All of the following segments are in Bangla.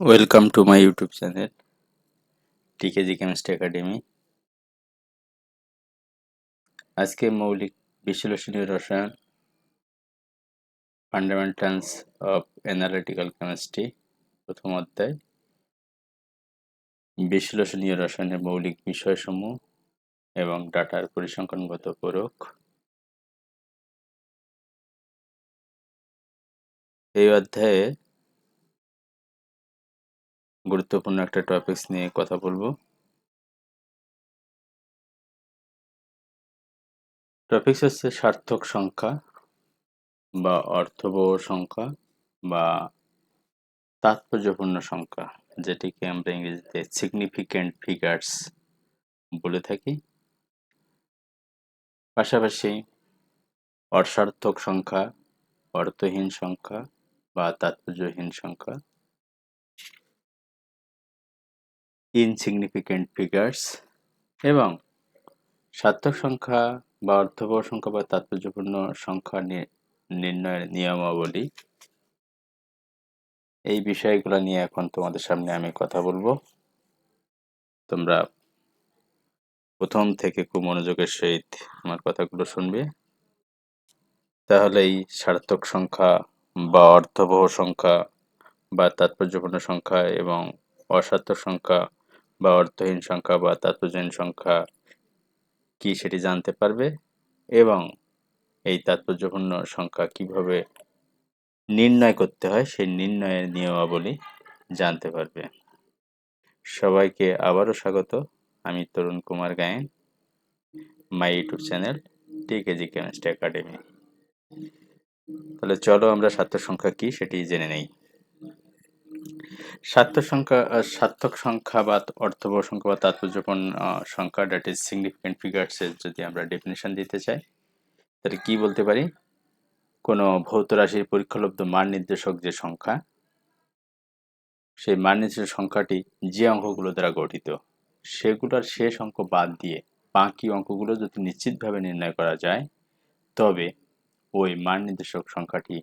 Welcome to my YouTube channel TKG chemistry academy আজকে মৌলিক বিশ্লেষণীয় রসায়ন ফান্ডামেন্টালস অফ অ্যানালিটিক্যাল কেমিস্ট্রি প্রথম অধ্যায়। বিশ্লেষণীয় রসায়নের মৌলিক বিষয়সমূহ এবং ডাটার পরিসংখ্যানগত প্রয়োগ। এই অধ্যায়ে গুরুত্বপূর্ণ একটা টপিকস নিয়ে কথা বলব। টপিকস হচ্ছে সার্থক সংখ্যা বা অর্থবহ সংখ্যা বা তাৎপর্যপূর্ণ সংখ্যা, যেটিকে আমরা ইংরেজিতে সিগনিফিক্যান্ট ফিগার্স বলে থাকি। পাশাপাশি অসার্থক সংখ্যা, অর্থহীন সংখ্যা বা তাৎপর্যহীন সংখ্যা। ইনসিগনিফিক্যান্ট ফিগার্স এবং সার্থক সংখ্যা বা অর্থবহ সংখ্যা বা তাৎপর্যপূর্ণ সংখ্যা নির্ণয়ের নিয়মাবলী এই বিষয়গুলো নিয়ে এখন তোমাদের সামনে আমি কথা বলব। তোমরা প্রথম থেকে খুব মনোযোগের সহিত আমার কথাগুলো শুনবে। তাহলেই সার্থক সংখ্যা বা অর্থবহ সংখ্যা বা তাৎপর্যপূর্ণ সংখ্যা এবং অসার্থক সংখ্যা বা অর্থহীন সংখ্যা বা তাৎপর্যহীন সংখ্যা কি সেটি জানতে পারবে? এবং এই তাৎপর্যপূর্ণ সংখ্যা কীভাবে নির্ণয় করতে হয়, সেই নির্ণয়ের নিয়মাবলী জানতে পারবে। সবাইকে আবারও স্বাগত। আমি Tarun Kumar Gayen, my YouTube channel TKG chemistry academy. তাহলে চলো আমরা সার্থক সংখ্যা কি সেটি জেনে নেই। সার্থক সংখ্যা সার্থক সংখ্যা বা অর্থবহ সংখ্যা বা তাৎপর্যপূর্ণ সংখ্যা দ্যাট ইজ সিগনিফিকেন্ট ফিগার্সের যদি আমরা ডেফিনেশন দিতে চাই, তাহলে কি বলতে পারি? কোনো ভৌত রাশির পরীক্ষালব্ধ মান নির্দেশক যে সংখ্যা, সেই মান নির্দেশক সংখ্যাটি যে অঙ্কগুলো দ্বারা গঠিত, সেগুলোর শেষ অঙ্ক বাদ দিয়ে বাকি অঙ্কগুলো যদি নিশ্চিতভাবে নির্ণয় করা যায়, তবে ওই মান নির্দেশক সংখ্যাটি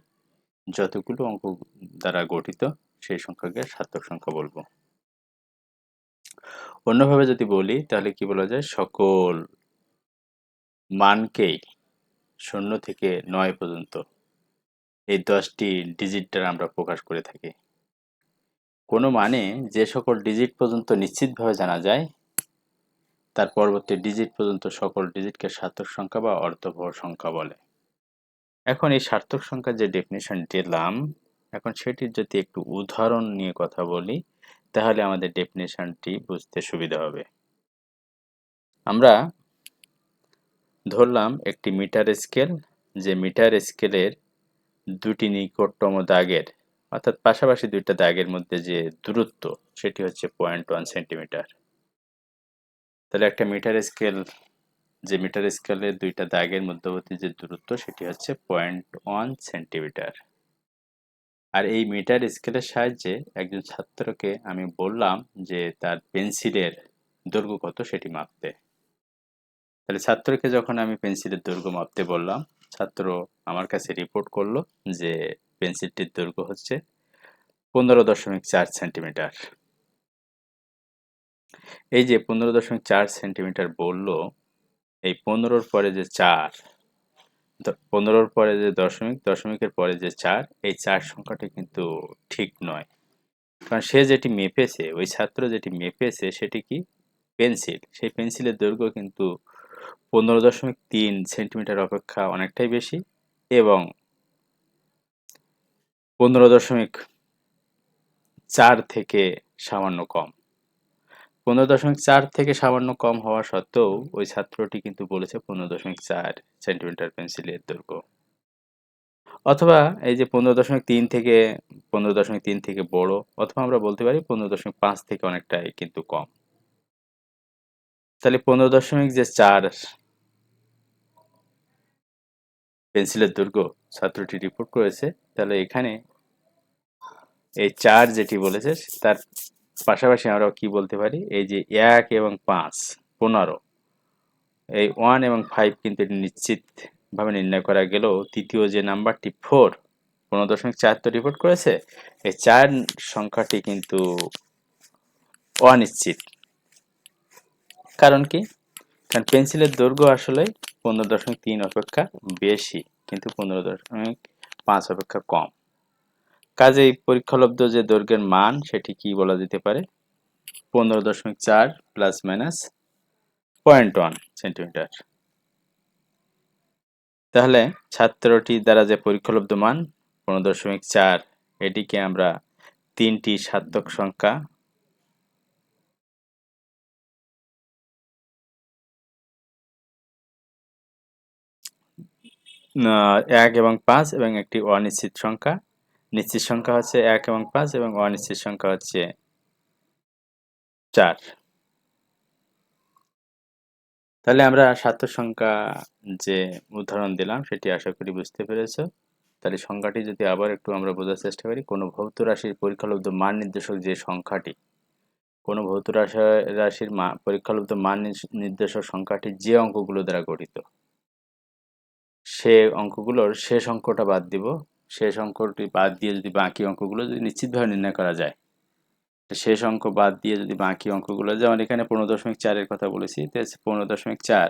যতগুলো অঙ্ক দ্বারা গঠিত সেই সংখ্যাকে সার্থক সংখ্যা বলব। অন্যভাবে যদি বলি, তাহলে কি বলা যায়? সকল মানকেই শূন্য থেকে নয় পর্যন্ত এই দশটি ডিজিট দ্বারা আমরা প্রকাশ করে থাকি। কোনো মানে যে সকল ডিজিট পর্যন্ত নিশ্চিতভাবে জানা যায়, তার পরবর্তী ডিজিট পর্যন্ত সকল ডিজিটকে সার্থক সংখ্যা বা অর্থবহ সংখ্যা বলে। এখন এই সার্থক সংখ্যার যে ডেফিনেশন দিলাম এখন সেটির যদি একটু উদাহরণ নিয়ে কথা বলি, তাহলে আমাদের ডেফিনেশনটি বুঝতে সুবিধা হবে। আমরা ধরলাম একটি মিটার স্কেল যে মিটার স্কেলের দুটি নিকটতম দাগের, অর্থাৎ পাশাপাশি দুইটা দাগের মধ্যে যে দূরত্ব, সেটি হচ্ছে পয়েন্ট ওয়ান সেন্টিমিটার তাহলে একটা মিটার স্কেল যে মিটার স্কেলের দুইটা দাগের মধ্যবর্তী যে দূরত্ব, সেটি হচ্ছে পয়েন্ট ওয়ান সেন্টিমিটার আর এই মিটার স্কেলের সাহায্যে একজন ছাত্রকে আমি বললাম যে তার পেন্সিলের দৈর্ঘ্য কত সেটি মাপতে। তাহলে ছাত্রকে যখন আমি পেন্সিলের দৈর্ঘ্য মাপতে বললাম, ছাত্র আমার কাছে রিপোর্ট করল যে পেন্সিলটির দৈর্ঘ্য হচ্ছে পনেরো দশমিক চার সেন্টিমিটার এই যে পনেরো দশমিক চার সেন্টিমিটার বলল, এই পনেরোর পরে যে চার পনেরোর পরে যে দশমিক, দশমিকের পরে যে চার, এই চার সংখ্যাটি কিন্তু ঠিক নয়। কারণ সে যেটি মেপেছে, ওই ছাত্র যেটি মেপেছে, সেটি কি? পেন্সিল। সেই পেন্সিলের দৈর্ঘ্য কিন্তু পনেরো দশমিক তিন সেন্টিমিটার অপেক্ষা অনেকটাই বেশি এবং পনেরো দশমিক চার থেকে সামান্য কম। পনেরো দশমিক চার থেকে সামান্য কম হওয়া সত্ত্বেও ওই ছাত্রটি কিন্তু বলেছে পনেরো দশমিক চার সেন্টিমিটার পেন্সিলের দৈর্ঘ্য। অথবা এই যে পনেরো দশমিক তিন থেকে পনেরো দশমিক তিন থেকে বড়, অথবা আমরা বলতে পারি পনেরো দশমিক পাঁচ থেকে অনেকটাই কিন্তু কম। তাহলে পনেরো দশমিক যে চার পেন্সিলের দৈর্ঘ্য ছাত্রটি রিপোর্ট করেছে, তাহলে এখানে এই চার যেটি বলেছে, তার পাশাপাশি আমরা কি বলতে পারি? এই যে এক এবং পাঁচ, পনেরো। এই ওয়ান এবং ফাইভ কিন্তু নিশ্চিতভাবে নির্ণয় করা গেলেও তৃতীয় যে নাম্বারটি ফোর পনেরো দশমিক চার তো রিপোর্ট করেছে। এই চার সংখ্যাটি কিন্তু অনিশ্চিত। কারণ কি? কারণ পেন্সিলের দৈর্ঘ্য আসলে পনেরো দশমিক তিন অপেক্ষা বেশি, কিন্তু পনেরো দশমিক পাঁচ অপেক্ষা কম। কাজেই পরীক্ষালব্ধ যে দৈর্ঘ্যের মান, সেটি কি বলা যেতে পারে? পনেরো দশমিক চার plus minus point one centimetre তাহলে ছাত্রটি দ্বারা যে পরীক্ষালব্ধ মান, পনেরো দশমিক চার, এটিকে আমরা তিনটি সার্থক সংখ্যা এক এবং পাঁচ এবং একটি অনিশ্চিত সংখ্যা নিশ্চিত সংখ্যা হচ্ছে এক এবং পাঁচ এবং অনিশ্চিত সংখ্যা হচ্ছে চার। তাহলে আমরা সার্থক সংখ্যা যে উদাহরণ দিলাম, সেটি আশা করি বুঝতে পেরেছ। তাহলে সংখ্যাটি যদি আবার একটু আমরা বোঝার চেষ্টা করি, কোনো ভৌত রাশির পরীক্ষালব্ধ মান নির্দেশক যে সংখ্যাটি, কোনো ভৌত রাশি, রাশির পরীক্ষালব্ধ মান নির্দেশক সংখ্যাটি যে অঙ্কগুলো দ্বারা গঠিত, সে অঙ্কগুলোর শেষ অঙ্কটা বাদ দিব। শেষ অঙ্কটি বাদ দিয়ে যদি বাকি অঙ্কগুলো যদি নিশ্চিতভাবে নির্ণয় করা যায়। শেষ অঙ্ক বাদ দিয়ে যদি বাকি অঙ্কগুলো, যেমন এখানে পনেরো দশমিক চারের কথা বলেছি পনেরো দশমিক চার,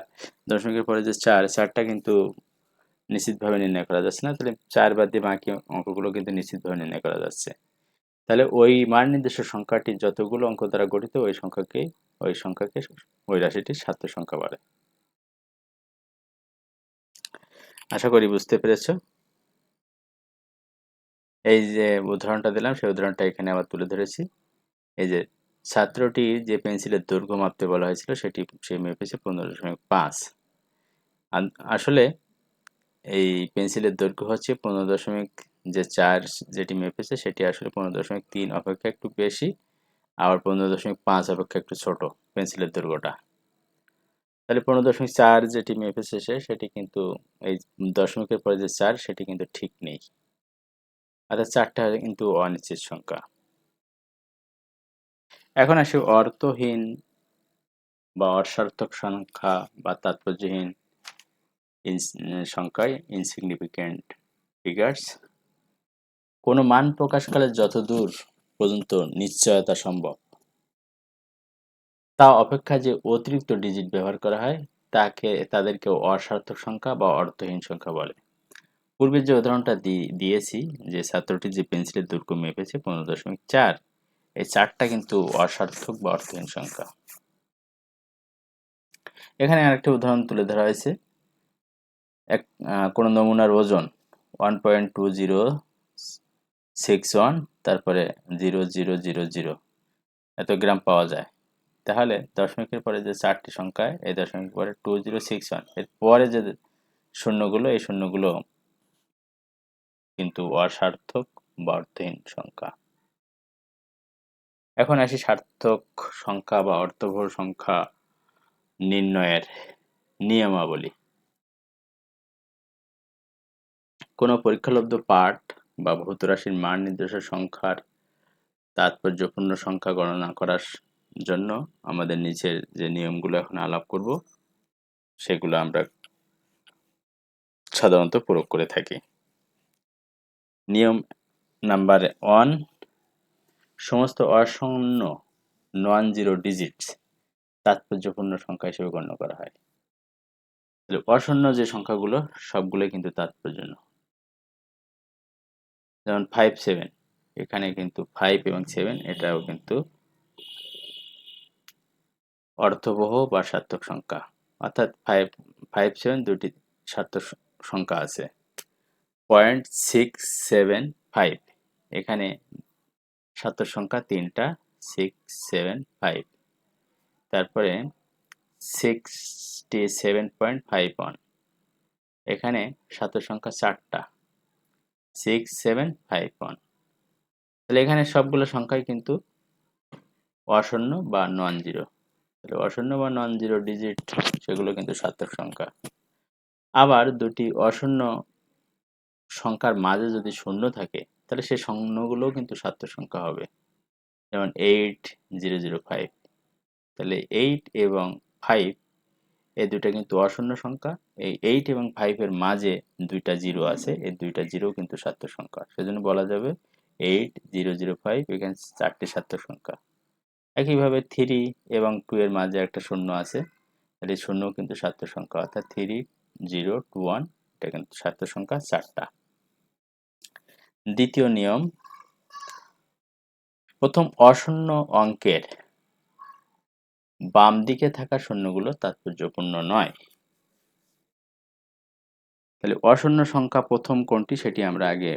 দশমিকের পরে যে চার, চারটা কিন্তু নিশ্চিতভাবে নির্ণয় করা যাচ্ছে না। তাহলে চার বাদ দিয়ে বাকি অঙ্কগুলো কিন্তু নিশ্চিতভাবে নির্ণয় করা যাচ্ছে। তাহলে ওই মান নির্দেশের সংখ্যাটি যতগুলো অঙ্ক দ্বারা গঠিত, ওই সংখ্যাকে ওই সংখ্যাকে ওই রাশিটির সাধ্য সংখ্যা বলে। আশা করি বুঝতে পেরেছ। এই যে উদাহরণটা দিলাম, সেই উদাহরণটা এখানে আবার তুলে ধরেছি। এই যে ছাত্রটি যে পেন্সিলের দৈর্ঘ্য মাপতে বলা হয়েছিল, সেটি সে মেপেছে পনেরো দশমিক পাঁচ। আসলে এই পেন্সিলের দৈর্ঘ্য হচ্ছে পনেরো দশমিক যে চার যেটি মেপেছে সেটি আসলে পনেরো দশমিক তিন অপেক্ষা একটু বেশি, আবার পনেরো দশমিক পাঁচ অপেক্ষা একটু ছোট পেন্সিলের দৈর্ঘ্যটা। তাহলে পনেরো দশমিক চার যেটি মেপেছে সে সেটি কিন্তু এই দশমিকের পরে যে চার, সেটি কিন্তু ঠিক নেই। অর্থাৎ চারটা কিন্তু অনিশ্চিত সংখ্যা। এখন আসি অর্থহীন বা অসার্থক সংখ্যা বা তাৎপর্যহীন সংখ্যায় ইনসিগনিফিকেন্ট ফিগার্স কোনো মান প্রকাশকালে যতদূর পর্যন্ত নিশ্চয়তা সম্ভব, তা অপেক্ষা যে অতিরিক্ত ডিজিট ব্যবহার করা হয়, তাকে, তাদেরকে অসার্থক সংখ্যা বা অর্থহীন সংখ্যা বলে। পূর্বের যে উদাহরণটা দিয়েছি যে ছাত্রটি যে পেন্সিলের দৈর্ঘ্য মেপেছে পনেরো দশমিক চার, এই চারটা কিন্তু অসার্থক বা অর্থহীন সংখ্যা। এখানে আরেকটি উদাহরণ তুলে ধরা হয়েছে। এক কোনো নমুনার ওজন one point two zero six one, তারপরে জিরো জিরো জিরো জিরো, এত গ্রাম পাওয়া যায়। তাহলে দশমিকের পরে যে চারটি সংখ্যায় এই দশমিকের পরে টু জিরো সিক্স ওয়ানের পরে যে শূন্যগুলো, এই শূন্যগুলো কিন্তু অসার্থক বা অর্থহীন সংখ্যা। এখন আসি সার্থক সংখ্যা বা অর্থবহ সংখ্যা নির্ণয়ের নিয়মাবলী। কোনো পরীক্ষালব্ধ পাঠ বা ভৌত রাশির মান নির্দেশের সংখ্যার তাৎপর্যপূর্ণ সংখ্যা গণনা করার জন্য আমাদের নিচের যে নিয়মগুলো এখন আলাপ করব, সেগুলো আমরা সাধারণত প্রয়োগ করে থাকি। নিয়ম নাম্বার ওয়ান, সমস্ত অশূন্য নন জিরো ডিজিটস তাৎপর্যপূর্ণ সংখ্যা হিসেবে গণ্য করা হয়। অশূন্য যে সংখ্যাগুলো, সবগুলোই কিন্তু তাৎপর্য যেমন ফাইভ সেভেন এখানে কিন্তু ফাইভ এবং সেভেন এটাও কিন্তু অর্থবহ বা সার্থক সংখ্যা। অর্থাৎ ফাইভ ফাইভ সেভেন দুটি সার্থক সংখ্যা আছে। পয়েন্ট সিক্স সেভেন ফাইভ এখানে সার্থক সংখ্যা, তিনটা সিক্স সেভেন ফাইভ তারপরে sixty seven point five one এখানে সার্থক সংখ্যা, চারটা সিক্স সেভেন ফাইভ ওয়ান তাহলে এখানে সবগুলো সংখ্যাই কিন্তু অশূন্য বা নন জিরো তাহলে অশূন্য বা নন জিরো ডিজিট সেগুলো কিন্তু সার্থক সংখ্যা। আবার দুটি অশূন্য সংখ্যার মাঝে যদি শূন্য থাকে, তাহলে সেই শূন্যগুলোও কিন্তু সার্থক সংখ্যা হবে। যেমন এইট জিরো জিরো ফাইভ তাহলে এইট এবং ফাইভ এই দুইটা কিন্তু অশূন্য সংখ্যা। এই এইট এবং ফাইভের মাঝে দুইটা জিরো আছে, এই দুইটা জিরো কিন্তু সার্থক সংখ্যা। সেজন্য বলা যাবে এইট জিরো জিরো ফাইভ এখানে চারটি সার্থক সংখ্যা। একইভাবে থ্রি এবং টু এর মাঝে একটা শূন্য আছে, তাহলে শূন্য কিন্তু সার্থক সংখ্যা। অর্থাৎ থ্রি জিরো টু ওয়ান এটা কিন্তু সার্থক সংখ্যা, চারটা। দ্বিতীয় নিয়ম। প্রথম অশূন্য অঙ্কের বাম দিকে থাকা শূন্যগুলো তাৎপর্যপূর্ণ নয়। তাহলে অশূন্য সংখ্যা প্রথম কোনটি সেটি আমরা আগে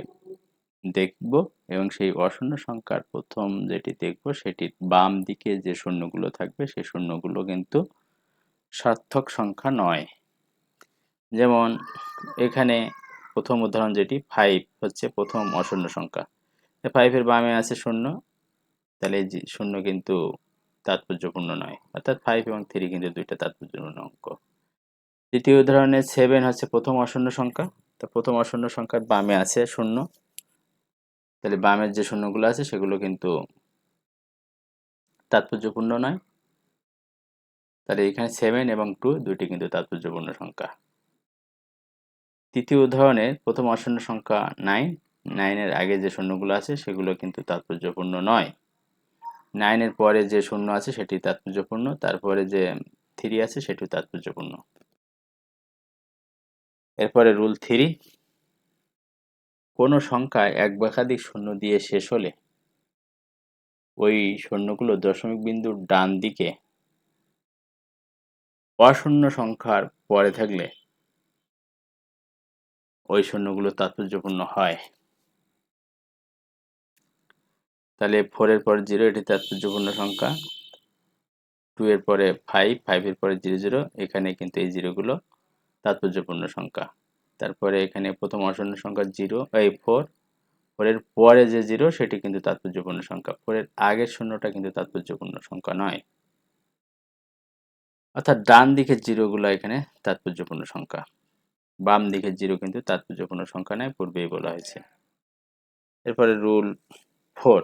দেখব এবং সেই অশূন্য সংখ্যার প্রথম যেটি দেখব সেটির বাম দিকে যে শূন্যগুলো থাকবে সেই শূন্যগুলো কিন্তু সার্থক সংখ্যা নয়। যেমন এখানে প্রথম উদাহরণ যেটি ফাইভ হচ্ছে প্রথম অশূন্য সংখ্যা। ফাইভের বামে আছে শূন্য, তাহলে শূন্য কিন্তু তাৎপর্যপূর্ণ নয়। অর্থাৎ ফাইভ এবং থ্রি কিন্তু দুইটা তাৎপর্যপূর্ণ অঙ্ক। দ্বিতীয় উদাহরণে সেভেন হচ্ছে প্রথম অশূন্য সংখ্যা, তো প্রথম অশূন্য সংখ্যার বামে আছে শূন্য। তাহলে বামের যে শূন্যগুলো আছে সেগুলো কিন্তু তাৎপর্যপূর্ণ নয়। তাহলে এখানে সেভেন এবং টু দুটি কিন্তু তাৎপর্যপূর্ণ সংখ্যা। তৃতীয় উদাহরণে প্রথম অশূন্য সংখ্যা নাইন নাইনের আগে যে শূন্যগুলো আছে সেগুলো কিন্তু তাৎপর্যপূর্ণ নয়। নাইনের পরে যে শূন্য আছে সেটি তাৎপর্যপূর্ণ, তারপরে যে থ্রি আছে সেটিও তাৎপর্যপূর্ণ। এরপরে রুল থ্রি কোনো সংখ্যায় এক বা শূন্য দিয়ে শেষ হলে ওই শূন্যগুলো দশমিক বিন্দুর ডান দিকে অশূন্য সংখ্যার পরে থাকলে ওই শূন্যগুলো তাৎপর্যপূর্ণ হয়। তাহলে ফোরের পরে জিরো এটি তাৎপর্যপূর্ণ সংখ্যা। টু এর পরে ফাইভ ফাইভের পরে জিরো জিরো এখানে কিন্তু এই জিরোগুলো তাৎপর্যপূর্ণ সংখ্যা। তারপরে এখানে প্রথম অশূন্য সংখ্যা জিরো এই ফোর ফোরের পরে যে জিরো সেটি কিন্তু তাৎপর্যপূর্ণ সংখ্যা। ফোরের আগের শূন্যটা কিন্তু তাৎপর্যপূর্ণ সংখ্যা নয়। অর্থাৎ ডান দিকের জিরোগুলো এখানে তাৎপর্যপূর্ণ সংখ্যা। বাম দিকের জিরো কিন্তু তাৎপর্যপূর্ণ সংখ্যা নয় পূর্বেই বলা হয়েছে। এরপরে রুল ফোর।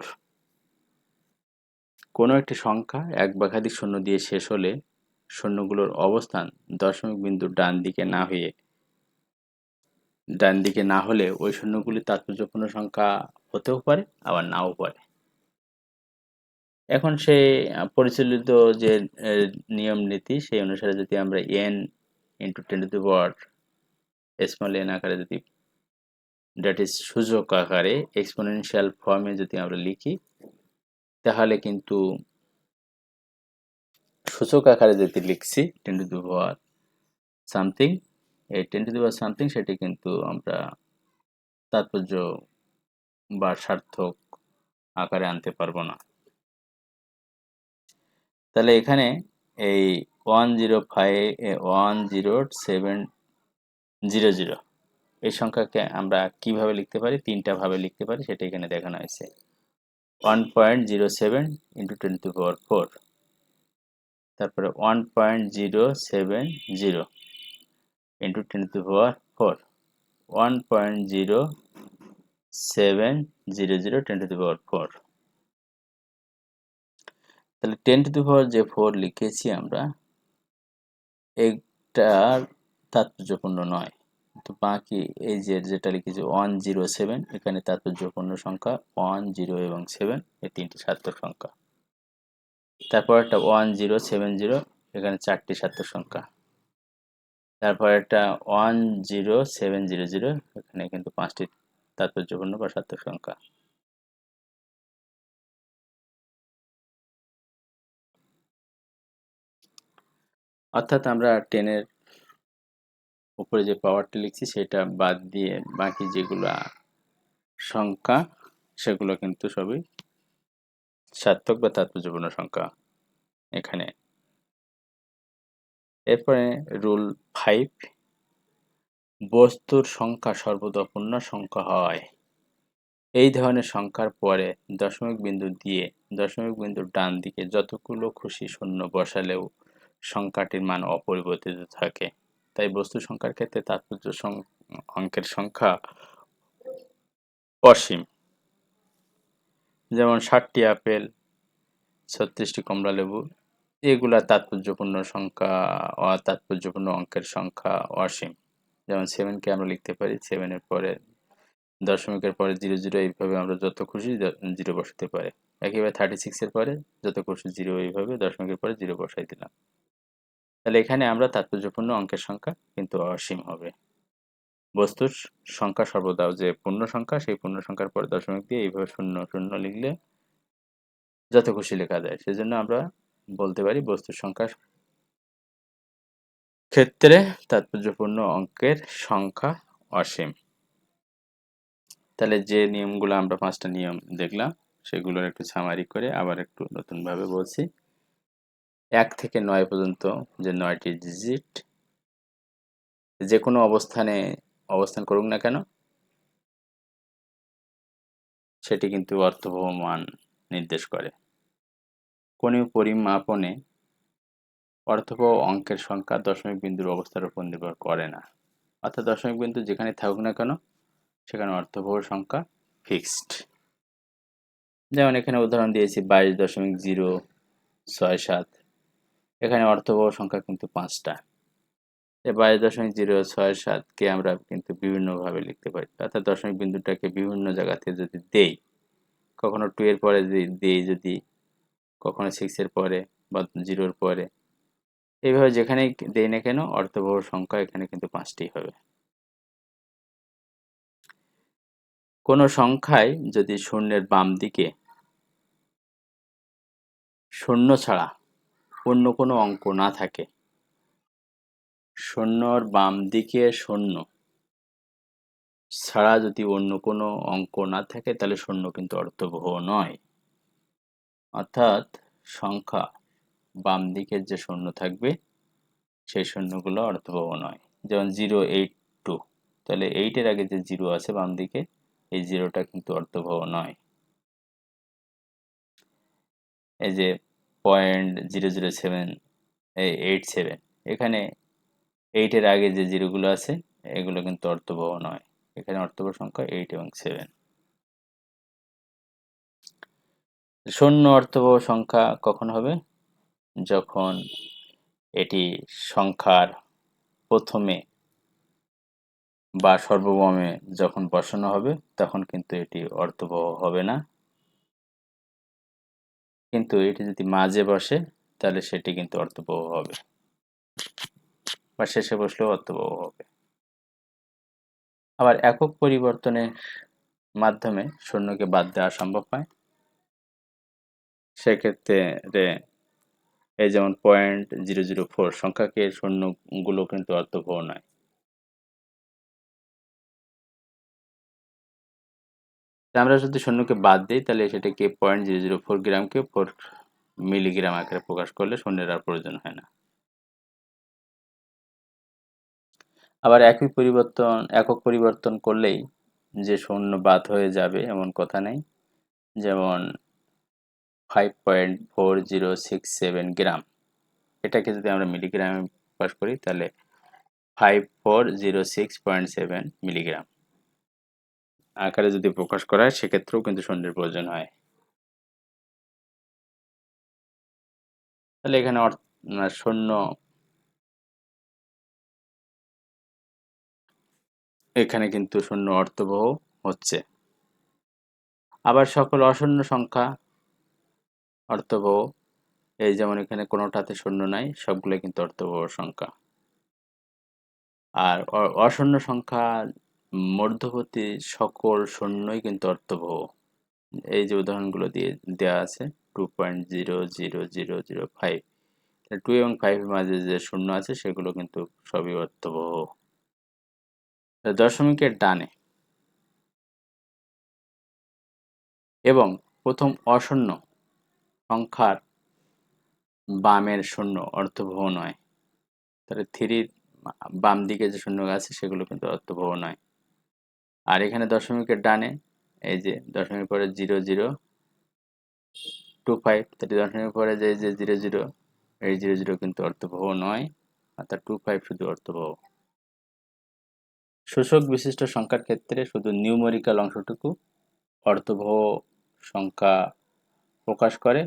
কোনো একটি সংখ্যা এক বাঘাধিক শূন্য দিয়ে শেষ হলে শূন্যগুলোর অবস্থান দশমিক বিন্দুর ডান দিকে না হয়ে, ডান দিকে না হলে ওই শূন্যগুলি তাৎপর্যপূর্ণ সংখ্যা হতেও পারে, আবার নাও পারে। এখন সে পরিচালিত যে নিয়ম নীতি, সেই অনুসারে যদি আমরা N into ten to power small N আকারে যদি দ্যাট ইজ সূচক আকারে এক্সপোনেনশিয়াল ফর্মে যদি আমরা লিখি, তাহলে কিন্তু সূচক আকারে যদি লিখছি ten to the power something এই ten to the power something সেটি কিন্তু আমরা তাৎপর্য বা সার্থক আকারে আনতে পারব না। তাহলে এখানে এই one zero five one zero seven zero zero. এই সংখ্যাকে আমরা কীভাবে লিখতে পারি? তিনটা ভাবে লিখতে পারি, সেটা এখানে দেখানো হয়েছে। One point zero seven into ten to power four তারপরে one point zero seven zero into ten to power four one point zero seven zero zero ten to power four তাহলে টেন টু দি পাওয়ার যে ফোর লিখেছি আমরা এইটার তাৎপর্যপূর্ণ নয়। তো বাকি এই যে যেটা লিখেছি ওয়ান জিরো সেভেন এখানে তাৎপর্যপূর্ণ সংখ্যা ওয়ান জিরো এবং সেভেন এই তিনটি সার্থক সংখ্যা। তারপর একটা ওয়ান জিরো সেভেন জিরো এখানে চারটি সার্থক সংখ্যা। তারপর একটা one zero seven zero zero এখানে কিন্তু পাঁচটি তাৎপর্যপূর্ণ বা সার্থক সংখ্যা। অর্থাৎ আমরা টেনের উপরে যে পাওয়ারটি লিখছি, সেটা বাদ দিয়ে বাকি যেগুলো সংখ্যা, সেগুলো কিন্তু সবই সার্থক বা তাৎপর্যপূর্ণ সংখ্যা এখানে। এরপরে রুল ফাইভ বস্তুর সংখ্যা সর্বদা পূর্ণ সংখ্যা হয়। এই ধরনের সংখ্যার পরে দশমিক বিন্দু দিয়ে দশমিক বিন্দুর ডান দিকে যতগুলো খুশি শূন্য বসালেও সংখ্যাটির মান অপরিবর্তিত থাকে। তাই বস্তু সংখ্যার ক্ষেত্রে তাৎপর্য অঙ্কের সংখ্যা অসীম। যেমন ষাটটি আপেল, ছত্রিশটি কমলা লেবু, এগুলা তাৎপর্যপূর্ণ সংখ্যা, অতাৎপর্যপূর্ণ অঙ্কের সংখ্যা অসীম। যেমন সেভেনকে আমরা লিখতে পারি সেভেনের পরে, দশমিকের পরে জিরো জিরো এইভাবে আমরা যত খুশি জিরো বসাতে পারি। একইভাবে থার্টি সিক্সের পরে যত খুশি জিরো এইভাবে দশমিকের পরে জিরো বসাই দিলাম। তাহলে এখানে আমরা তাৎপর্যপূর্ণ অঙ্কের সংখ্যা কিন্তু অসীম হবে। বস্তুর সংখ্যা সর্বদা যে পূর্ণ সংখ্যা, সেই পূর্ণ সংখ্যার পরে দশমিক দিয়ে এইভাবে শূন্য শূন্য লিখলে যত খুশি লেখা যায়। সেজন্য আমরা বলতে পারি বস্তুর সংখ্যা ক্ষেত্রে তাৎপর্যপূর্ণ অঙ্কের সংখ্যা অসীম। তাহলে যে নিয়মগুলো আমরা পাঁচটা নিয়ম দেখলাম, সেগুলোর একটু সামারি করে আবার একটু নতুনভাবে বলছি। এক থেকে নয় পর্যন্ত যে নয়টি ডিজিট যে কোনো অবস্থানে অবস্থান করুক না কেন, সেটি কিন্তু অর্থবহ নির্দেশ করে। কোনো পরিমাপনে অর্থবহ অঙ্কের সংখ্যা দশমিক বিন্দুর অবস্থার উপর নির্ভর করে না। অর্থাৎ দশমিক বিন্দু যেখানে থাকুক না কেন, সেখানে অর্থবহ সংখ্যা ফিক্সড যেমন এখানে উদাহরণ দিয়েছি, বাইশ দশমিক জিরো, ছয় সাত। এখানে অর্থবহ সংখ্যা কিন্তু পাঁচটা। বাইশ দশমিক জিরো ছয় সাতকে আমরা কিন্তু বিভিন্নভাবে লিখতে পারি। অর্থাৎ দশমিক বিন্দুটাকে বিভিন্ন জায়গাতে যদি দেই, কখনো টু এর পরে দেই, যদি কখনো সিক্সের পরে বা জিরোর পরে, এইভাবে যেখানেই দেই না কেন অর্থবহ সংখ্যা এখানে কিন্তু পাঁচটি হবে। কোনো সংখ্যায় যদি শূন্যের বাম দিকে শূন্য ছাড়া অন্য কোনো অঙ্ক না থাকে। শূন্যর বাম দিকে শূন্য ছাড়া যদি অন্য কোনো অঙ্ক না থাকে, তাহলে শূন্য কিন্তু অর্থবহ নয়। অর্থাৎ সংখ্যা বাম দিকের যে শূন্য থাকবে, সেই শূন্যগুলো অর্থবহ নয়। যেমন জিরো, এইট, টু। তাহলে এইটের আগে যে জিরো আছে বাম দিকে, এই জিরোটা কিন্তু অর্থবহ নয়। এই যে পয়েন্ট জিরো জিরো সেভেন এই এইট সেভেন এখানে এইটের আগে যে জিরোগুলো আছে, এগুলো কিন্তু অর্থবহ নয়। এখানে অর্থবহ সংখ্যা এইট এবং সেভেন শূন্য অর্থবহ সংখ্যা কখন হবে? যখন এটি সংখ্যার প্রথমে বা সর্বমে যখন বসানো হবে, তখন কিন্তু এটি অর্থবহ হবে না। কিন্তু এটি যদি মাঝে বসে, তাহলে সেটি কিন্তু অর্থবহ হবে। বা শেষে বসলেও অর্থবহ হবে। আবার একক পরিবর্তনের মাধ্যমে শূন্যকে বাদ দেওয়া সম্ভব হয়। সেক্ষেত্রে এই যেমন পয়েন্ট জিরো জিরো ফোর সংখ্যাকে শূন্যগুলো কিন্তু অর্থবহ নয়। আমরা যদি শূন্যকে বাদ দিই, তাহলে সেটাকে পয়েন্ট জিরো জিরো ফোর গ্রামকে ফোর মিলিগ্রাম আকারে প্রকাশ করলে শূন্যের আর প্রয়োজন হয় না। আবার একই পরিবর্তন, একক পরিবর্তন করলেই যে শূন্য বাদ হয়ে যাবে এমন কথা নেই। যেমন five point four zero six seven gram. এটাকে যদি আমরা মিলিগ্রামে প্রকাশ করি, তাহলে five four zero six point seven milligram আকারে যদি প্রকাশ করা হয় সেক্ষেত্রেও কিন্তু শূন্যের প্রয়োজন হয়। তাহলে এখানে শূন্য। এখানে কিন্তু শূন্য অর্থবহ হচ্ছে। আবার সকল অশূন্য সংখ্যা অর্থবহ। এই যেমন এখানে কোনোটাতে শূন্য নাই সবগুলো কিন্তু অর্থবহ সংখ্যা। আর অশূন্য সংখ্যা মধ্যবর্তী সকল শূন্যই কিন্তু অর্থবহ। এই যে উদাহরণগুলো দিয়ে দেওয়া আছে two point zero zero zero zero five two এবং ফাইভের মাঝে যে শূন্য আছে, সেগুলো কিন্তু সবই অর্থবহ। দশমিকের ডানে। এবং প্রথম অশূন্য সংখ্যার বামের শূন্য অর্থবহ নয়। তাহলে থ্রির বাম দিকে যে শূন্য আছে, সেগুলো কিন্তু অর্থবহ নয়। আর এখানে দশমিকের ডানে, এই যে দশমিক পরে জিরো জিরো, টু ফাইভ, তাহলে দশমিক পরে যে যে জিরো জিরো, এই জিরো জিরো কিন্তু অর্থবহ নয়, অর্থাৎ টু ফাইভ শুধু অর্থবহ। শোষক বিশিষ্ট সংখ্যার ক্ষেত্রে শুধু নিউমেরিক্যাল অংশটুকু অর্থবহ সংখ্যা প্রকাশ করে,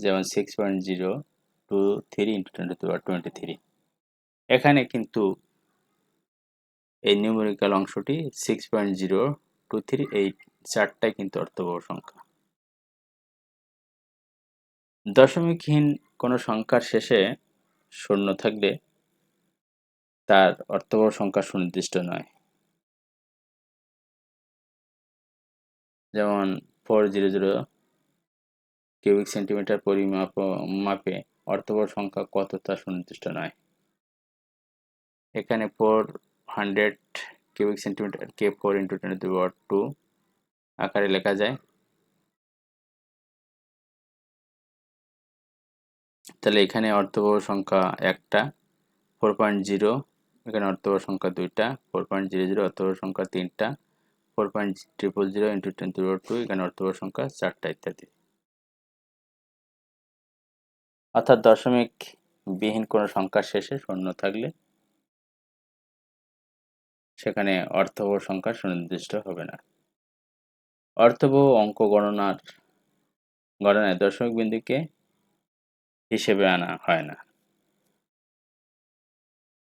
যেমন six point zero two three into ten to the power twenty three এখানে কিন্তু এই নিউমেরিক্যাল অংশটি six point zero two three এই চারটাই কিন্তু অর্থবহ সংখ্যা। দশমিকহীন কোনো সংখ্যার শেষে শূন্য থাকলে তার অর্থবহ সংখ্যা সুনির্দিষ্ট নয়। যেমন four zero zero cubic centimetre পরিমাপ মাপে অর্থবহ সংখ্যা কত তা সুনির্দিষ্ট নয়। এখানে four hundred cubic centimetre K four into ten to two আকারে লেখা যায়। তাহলে এখানে অর্থবহ সংখ্যা একটা ফোর পয়েন্ট জিরো এখানে অর্থবহ সংখ্যা দুইটা ফোর পয়েন্ট জিরো জিরো অর্থবহ সংখ্যা তিনটা four point triple zero into ten zero two এখানে অর্থবহ সংখ্যা চারটা ইত্যাদি। অর্থাৎ দশমিক বিহীন কোনো সংখ্যার শেষে শূন্য থাকলে সেখানে অর্থবহ সংখ্যা সুনির্দিষ্ট হবে না। অর্থবহ অঙ্ক গণনার, গণনায় দশমিক বিন্দুকে হিসেবে আনা হয় না।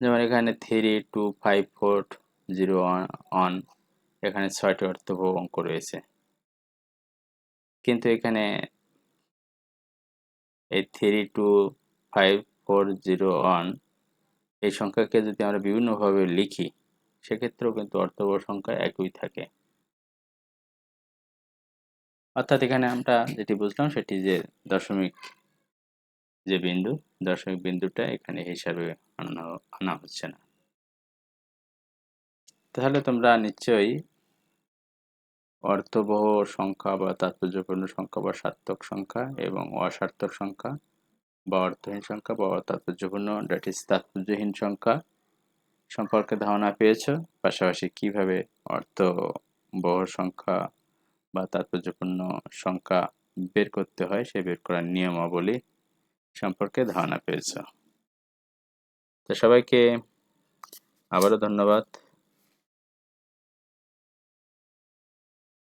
যেমন এখানে three two five four zero one এখানে ছয়টি অর্থবহ অঙ্ক রয়েছে। কিন্তু এখানে এই three two five four zero one এই সংখ্যাকে যদি আমরা বিভিন্নভাবে লিখি সেক্ষেত্রেও কিন্তু অর্থবহ সংখ্যা একই থাকে। অর্থাৎ এখানে আমরা যেটি বুঝলাম সেটি যে দশমিক যে বিন্দু, দশমিক বিন্দুটা এখানে হিসাবে আনা আনা হচ্ছে না। তাহলে তোমরা নিশ্চয়ই অর্থবহ সংখ্যা বা তাৎপর্যপূর্ণ সংখ্যা বা সার্থক সংখ্যা এবং অসার্থক সংখ্যা বা অর্থহীন সংখ্যা বা তাৎপর্যপূর্ণ ড্যাট ইজ তাৎপর্যহীন সংখ্যা সম্পর্কে ধারণা পেয়েছ? পাশাপাশি কীভাবে অর্থ বহু সংখ্যা বা তাৎপর্যপূর্ণ সংখ্যা বের করতে হয় সে বের করার নিয়মাবলী সম্পর্কে ধারণা পেয়েছ। তো সবাইকে আবারও ধন্যবাদ।